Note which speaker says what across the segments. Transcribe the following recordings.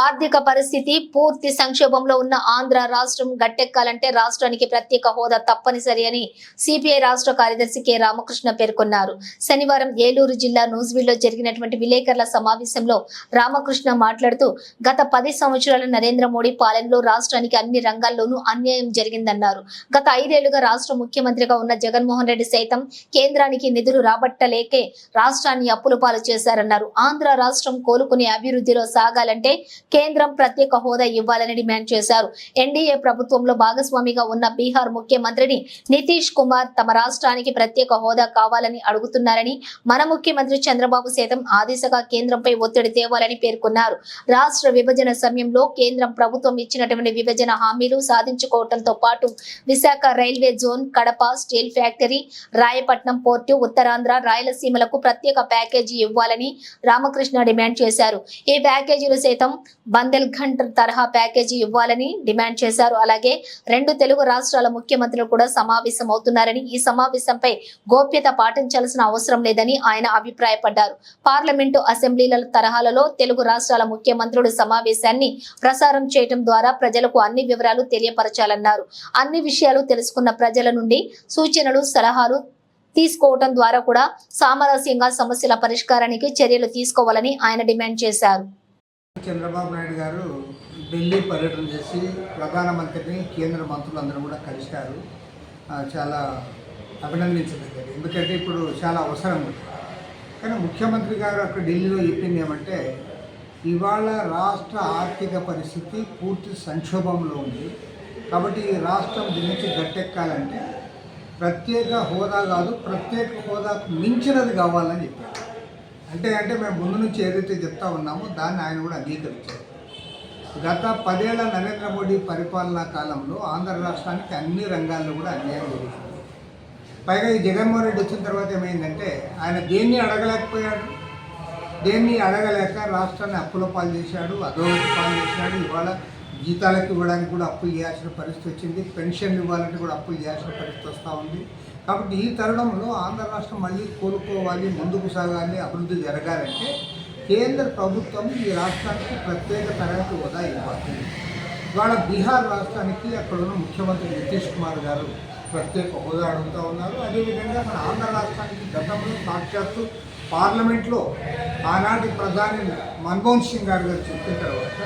Speaker 1: ఆర్థిక పరిస్థితి పూర్తి సంక్షోభంలో ఉన్న ఆంధ్ర రాష్ట్రం గట్టెక్కాలంటే రాష్ట్రానికి ప్రత్యేక హోదా తప్పనిసరి అని సిపిఐ రాష్ట్ర కార్యదర్శి కె రామకృష్ణ పేర్కొన్నారు. శనివారం ఏలూరు జిల్లా నూజివీడ్లో జరిగినటువంటి విలేకరుల సమావేశంలో రామకృష్ణ మాట్లాడుతూ గత పది సంవత్సరాల నరేంద్ర మోడీ పాలనలో రాష్ట్రానికి అన్ని రంగాల్లోనూ అన్యాయం జరిగిందన్నారు. గత ఐదేళ్ళుగా రాష్ట్ర ముఖ్యమంత్రిగా ఉన్న జగన్మోహన్ రెడ్డి సైతం కేంద్రానికి నిధులు రాబట్టలేకే రాష్ట్రాన్ని అప్పుల పాలు చేశారన్నారు. ఆంధ్ర రాష్ట్రం కోలుకునే అభివృద్ధిలో సాగాలంటే కేంద్రం ప్రత్యేక హోదా ఇవ్వాలని డిమాండ్ చేశారు. ఎన్డీఏ ప్రభుత్వంలో భాగస్వామిగా ఉన్న బీహార్ ముఖ్యమంత్రిని నితీష్ కుమార్ తమ రాష్ట్రానికి ప్రత్యేక హోదా కావాలని అడుగుతున్నారని మన ముఖ్యమంత్రి చంద్రబాబు సైతం ఆ దిశగా కేంద్రంపై ఒత్తిడి తేవాలని పేర్కొన్నారు. రాష్ట్ర విభజన సమయంలో కేంద్రం ప్రభుత్వం ఇచ్చినటువంటి విభజన హామీలు సాధించుకోవడంతో పాటు Visakha railway zone Kadapa steel factory Rayapatnam port Uttarandhra రాయలసీమలకు ప్రత్యేక ప్యాకేజీ ఇవ్వాలని రామకృష్ణ డిమాండ్ చేశారు. ఈ ప్యాకేజీలు సైతం బందెల్ఖండ్ తరహా ప్యాకేజీ ఇవ్వాలని డిమాండ్ చేశారు. అలాగే రెండు తెలుగు రాష్ట్రాల ముఖ్యమంత్రులు కూడా సమావేశం అవుతున్నారని ఈ సమావేశంపై గోప్యత పాటించాల్సిన అవసరం లేదని ఆయన అభిప్రాయపడ్డారు. పార్లమెంటు అసెంబ్లీల తరహాలలో తెలుగు రాష్ట్రాల ముఖ్యమంత్రులు సమావేశాన్ని ప్రసారం చేయడం ద్వారా ప్రజలకు అన్ని వివరాలు తెలియపరచాలన్నారు. అన్ని విషయాలు తెలుసుకున్న ప్రజల నుండి సూచనలు సలహాలు తీసుకోవటం ద్వారా కూడా సామరస్యంగా సమస్యల పరిష్కారానికి చర్యలు తీసుకోవాలని ఆయన డిమాండ్ చేశారు.
Speaker 2: చంద్రబాబు నాయుడు గారు ఢిల్లీ పర్యటన చేసి ప్రధానమంత్రిని కేంద్ర మంత్రులందరూ కూడా కలిశారు. చాలా అభినందించదగ్గది. ఎందుకంటే ఇప్పుడు చాలా అవసరం ఉంది. కానీ ముఖ్యమంత్రి గారు అక్కడ ఢిల్లీలో చెప్పింది ఏమంటే ఇవాళ రాష్ట్ర ఆర్థిక పరిస్థితి పూర్తి సంక్షోభంలో ఉంది. కాబట్టి ఈ రాష్ట్రం దీని నుంచి గట్టెక్కాలంటే ప్రత్యేక హోదా కాదు ప్రత్యేక హోదాకు మించినది కావాలని చెప్పారు. అంటే అంటే మేము ముందు నుంచి ఏదైతే చెప్తా ఉన్నామో దాన్ని ఆయన కూడా అంగీకరించారు. గత పదేళ్ళ నరేంద్ర మోడీ పరిపాలనా కాలంలో ఆంధ్ర రాష్ట్రానికి అన్ని రంగాల్లో కూడా అన్యాయం జరుగుతుంది పైగా ఈ జగన్మోహన్ రెడ్డి వచ్చిన తర్వాత ఏమైందంటే ఆయన దేన్ని అడగలేకపోయాడు? దేన్ని అడగలేక రాష్ట్రాన్ని అప్పుల పాలు చేశాడు అధోగతి పాలు చేశాడు ఇవాళ జీతాలకు ఇవ్వడానికి కూడా అప్పులు చేయాల్సిన పరిస్థితి వచ్చింది పెన్షన్ ఇవ్వాలంటే కూడా అప్పులు చేయాల్సిన పరిస్థితి వస్తూ ఉంది. కాబట్టి ఈ తరుణంలో ఆంధ్ర రాష్ట్రం మళ్ళీ కోలుకోవాలి ముందుకు సాగాలి అభివృద్ధి జరగాలంటే కేంద్ర ప్రభుత్వం ఈ రాష్ట్రానికి ప్రత్యేక తరగతి హోదా ఇవ్వాలి. ఇవాళ బీహార్ రాష్ట్రానికి అక్కడ ఉన్న ముఖ్యమంత్రి నితీష్ కుమార్ గారు ప్రత్యేక హోదా అడుగుతూ ఉన్నారు. అదేవిధంగా మన ఆంధ్ర రాష్ట్రానికి గతంలో సాక్షాత్తు పార్లమెంట్లో ఆనాటి ప్రధాని మన్మోహన్ సింగ్ గారు గారు చెప్పిన తర్వాత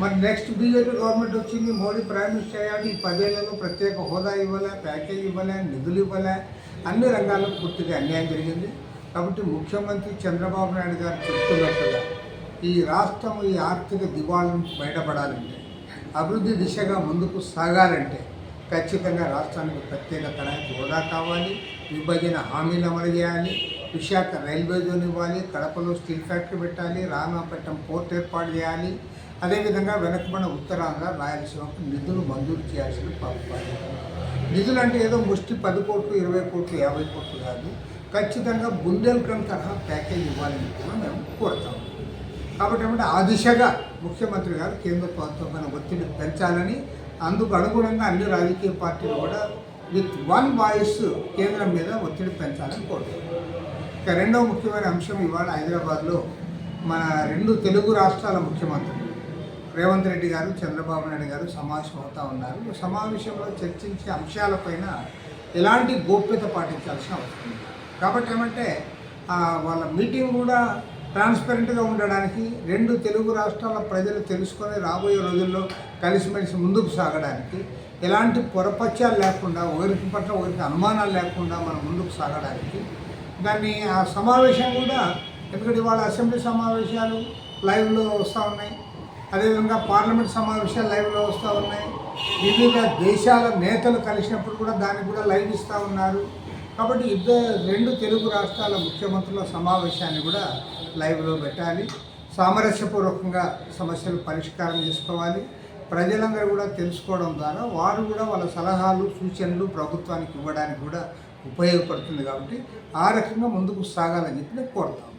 Speaker 2: మరి నెక్స్ట్ బీజేపీ గవర్నమెంట్ వచ్చింది మోడీ ప్రైమ్ మినిస్టర్ అయ్యాడు. ఈ పదేళ్ళలో ప్రత్యేక హోదా ఇవ్వలే ప్యాకేజ్ ఇవ్వలే నిధులు ఇవ్వలే. అన్ని రంగాల్లో పూర్తిగా అన్యాయం జరిగింది. కాబట్టి ముఖ్యమంత్రి చంద్రబాబు నాయుడు గారు చెప్తున్నట్టుగా ఈ రాష్ట్రం ఈ ఆర్థిక దివాళను బయటపడాలంటే అభివృద్ధి దిశగా ముందుకు సాగాలంటే ఖచ్చితంగా రాష్ట్రానికి ప్రత్యేక తరగతి హోదా కావాలి. విభజన హామీలు అమలు చేయాలి. విశాఖ రైల్వే జోన్ ఇవ్వాలి. కడపలో స్టీల్ ఫ్యాక్టరీ పెట్టాలి. రామాపట్నం పోర్ట్ ఏర్పాటు చేయాలి. అదేవిధంగా వెనకబడిన ఉత్తరాంధ్ర రాయలసీమకు నిధులు మంజూరు చేయాల్సిన బాధ్యత నిధులు అంటే ఏదో ముష్టి పది కోట్లు ఇరవై కోట్లు యాభై కోట్లు కాదు. ఖచ్చితంగా బుందేల్ఖండ్ తరహా ప్యాకేజ్ ఇవ్వాలని కూడా మేము కోరుతాము కాబట్టి ఏమంటే ఆ దిశగా ముఖ్యమంత్రి గారు కేంద్ర ప్రభుత్వమైన ఒత్తిడి పెంచాలని అందుకు అనుగుణంగా అన్ని రాజకీయ పార్టీలు కూడా విత్ వన్ వాయిస్ కేంద్రం మీద ఒత్తిడి పెంచాలని కోరుతున్నాం ఇక రెండవ ముఖ్యమైన అంశం ఇవాళ హైదరాబాద్లో మన రెండు తెలుగు రాష్ట్రాల ముఖ్యమంత్రులు. రేవంత్ రెడ్డి గారు చంద్రబాబు నాయుడు గారు సమావేశం అవుతా ఉన్నారు. ఈ సమావేశంలో చర్చించే అంశాలపైన ఎలాంటి గోప్యత పాటించాల్సిన అవసరం కాబట్టి ఏమంటే వాళ్ళ మీటింగ్ కూడా ట్రాన్స్పరెంట్గా ఉండడానికి రెండు తెలుగు రాష్ట్రాల ప్రజలు తెలుసుకొని రాబోయే రోజుల్లో కలిసిమెలిసి ముందుకు సాగడానికి ఎలాంటి పొరపత్యాలు లేకుండా ఒకరికి పట్ల ఒకరికి అనుమానాలు లేకుండా మనం ముందుకు సాగడానికి దాన్ని ఆ సమావేశం కూడా ఎందుకంటే ఇవాళ అసెంబ్లీ సమావేశాలు లైవ్లో వస్తూ ఉన్నాయి. అదేవిధంగా పార్లమెంట్ సమావేశాలు లైవ్లో వస్తూ ఉన్నాయి. వివిధ దేశాల నేతలు కలిసినప్పుడు కూడా దాన్ని కూడా లైవ్ ఇస్తూ ఉన్నారు. కాబట్టి ఇద్దరు రెండు తెలుగు రాష్ట్రాల ముఖ్యమంత్రుల సమావేశాన్ని కూడా లైవ్లో పెట్టాలి. సామరస్యపూర్వకంగా సమస్యలు పరిష్కారం చేసుకోవాలి. ప్రజలందరూ కూడా తెలుసుకోవడం ద్వారా వారు కూడా వాళ్ళ సలహాలు సూచనలు ప్రభుత్వానికి ఇవ్వడానికి కూడా ఉపయోగపడుతుంది కాబట్టి ఆ రకంగా ముందుకు సాగాలని చెప్పి నేను కోరుతాను